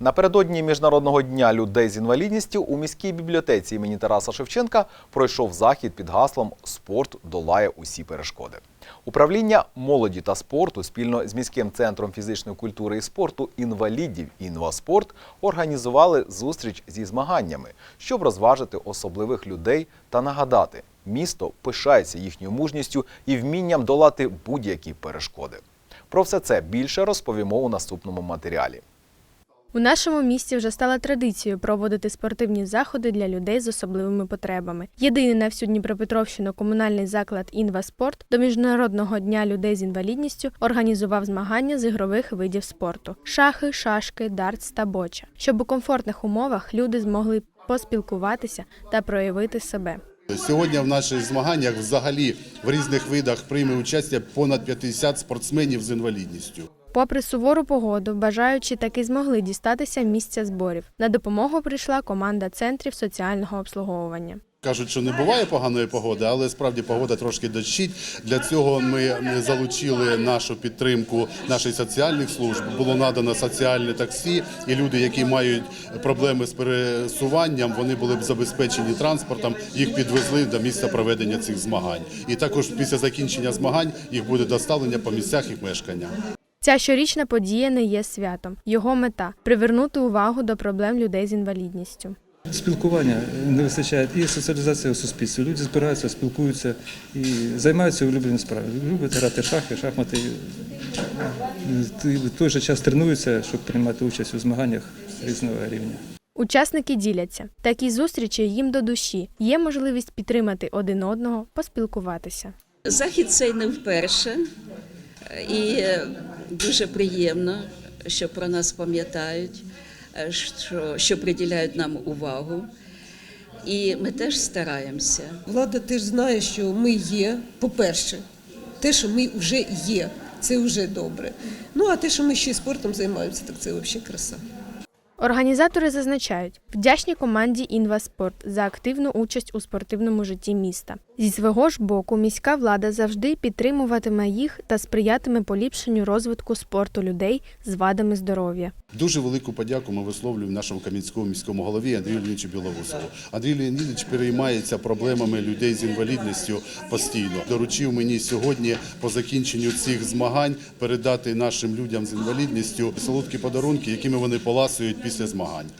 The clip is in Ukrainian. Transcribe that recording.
Напередодні Міжнародного дня людей з інвалідністю у міській бібліотеці імені Тараса Шевченка пройшов захід під гаслом Спорт долає усі перешкоди. Управління молоді та спорту спільно з міським центром фізичної культури і спорту інвалідів «Інваспорт» організували зустріч зі змаганнями, щоб розважити особливих людей та нагадати, місто пишається їхньою мужністю і вмінням долати будь-які перешкоди. Про все це більше розповімо у наступному матеріалі. У нашому місті вже стала традицією проводити спортивні заходи для людей з особливими потребами. Єдиний на всю Дніпропетровщину комунальний заклад «Інваспорт» до Міжнародного дня людей з інвалідністю організував змагання з ігрових видів спорту: шахи, шашки, дартс та боча, щоб у комфортних умовах люди змогли поспілкуватися та проявити себе. Сьогодні в наших змаганнях взагалі в різних видах прийме участь понад 50 спортсменів з інвалідністю. Попри сувору погоду, бажаючі таки змогли дістатися місця зборів. На допомогу прийшла команда центрів соціального обслуговування. Кажуть, що не буває поганої погоди, але справді погода трошки дощить. Для цього ми залучили нашу підтримку наших соціальних служб. Було надано соціальне таксі, і люди, які мають проблеми з пересуванням, вони були б забезпечені транспортом. Їх підвезли до місця проведення цих змагань. І також після закінчення змагань їх буде доставлення по місцях їх мешкання. Ця щорічна подія не є святом. Його мета привернути увагу до проблем людей з інвалідністю. Спілкування не вистачає і соціалізація у суспільстві. Люди збираються, спілкуються і займаються улюблені справи. Люблять грати шахи, шахмати. І В той же час тренуються, щоб приймати участь у змаганнях різного рівня. Учасники діляться. Такі зустрічі їм до душі. Є можливість підтримати один одного, поспілкуватися. Захід цей не вперше, і дуже приємно, що про нас пам'ятають, що, що приділяють нам увагу. І ми теж стараємося. Влада теж знає, що ми є, по-перше, те, що ми вже є, це вже добре. Ну а те, що ми ще спортом займаємося, так це взагалі краса. Організатори зазначають, вдячні команді «Інваспорт» за активну участь у спортивному житті міста. Зі свого ж боку, міська влада завжди підтримуватиме їх та сприятиме поліпшенню розвитку спорту людей з вадами здоров'я. Дуже велику подяку ми висловлюємо нашому кам'янському міському голові Андрію Леонідовичу Білоусову. Андрій Леонідович переймається проблемами людей з інвалідністю постійно. Доручив мені сьогодні по закінченню цих змагань передати нашим людям з інвалідністю солодкі подарунки, якими вони поласують після змагань.